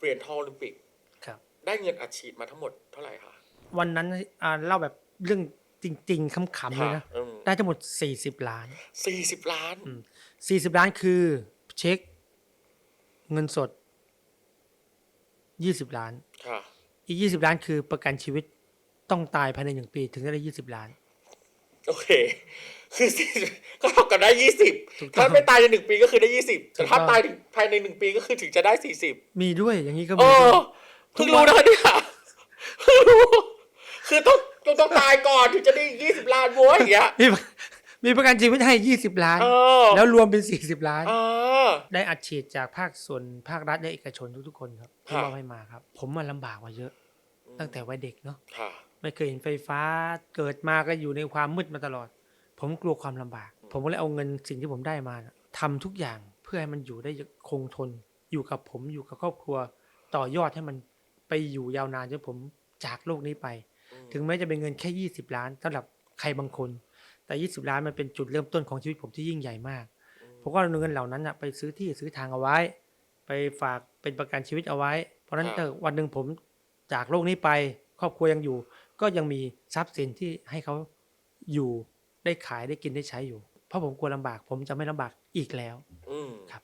เหรียญทองโอลิมปิกครับ ได้เงินอัดฉีดมาทั้งหมดเท่าไหร่คะวันนั้นอ่าเล่าแบบเรื่องจริง ๆขำๆเลยนะอืมได้ทั้งหมด 40 ล้าน สี่สิบล้านอืม40 ล้านคือเช็ค เงินสด 20 ล้าน ค่ะ อีก 20 ล้านคือประกันชีวิตต้องตายภายในหนึ่งปีถึงจะได้ 20 ล้าน โอเค คือ40ก็เท่ากับได้ยี่สิบถูกต้องถ้าไม่ตายในหนึ่งปีก็คือได้ยี่สิบแต่ถ้าถูกต้องตายถึงภายในหนึ่งปีก็คือถึงจะได้สี่สิบมีด้วยอย่างนี้ก็เอมีด้วยอเพิ่งรู้นะคะเนี่ยเพิ่งรู้คือต้องต้องต้องตายก่อนถึงจะได้ยี่สิบล้านโว้ยอย่างเงี้ยมีมีประกันชีวิตให้20ล้านเออแล้วรวมเป็น40ล้านเออได้อัดฉีดจากภาคส่วนภาครัฐและเอกชนทุกๆคนครับที่ครับมอบให้มาครับ ผมมาลำบากมาเยอะ ตั้งแต่วัยเด็กเนาะค่ะไม่เคยเห็นไฟฟ้าเกิดมาก็อยู่ในความมืดมาตลอด ผมกลัวความลำบาก ผมก็เลยเอาเงินสิ่งที่ผมได้มาน่ะทำทุกอย่างเพื่อให้มันอยู่ได้คงทน อยู่กับผมอยู่กับครอบครัว ต่อยอดให้มันไปอยู่ยาวนานจนผมจากโลกนี้ไปอืมถึงแม้จะเป็นเงินแค่ 20 ล้านสำหรับใครบางคน แต่ 20 ล้านมันเป็นจุดเริ่มต้นของชีวิตผมที่ยิ่งใหญ่มากผมก็เอาเงินเหล่านั้นน่ะไปซื้อที่ซื้อทางเอาไว้ ไปฝากเป็นประกันชีวิตเอาไว้ เพราะฉะนั้นครับถ้าวันหนึ่งผมจากโลกนี้ไปครอบครัวยังอยู่ ก็ยังมีทรัพย์สินที่ให้เขาอยู่ ได้ขายได้กินได้ใช้อยู่ เพราะผมกลัวลำบาก ผมจะไม่ลำบากอีกแล้ว อืมครับ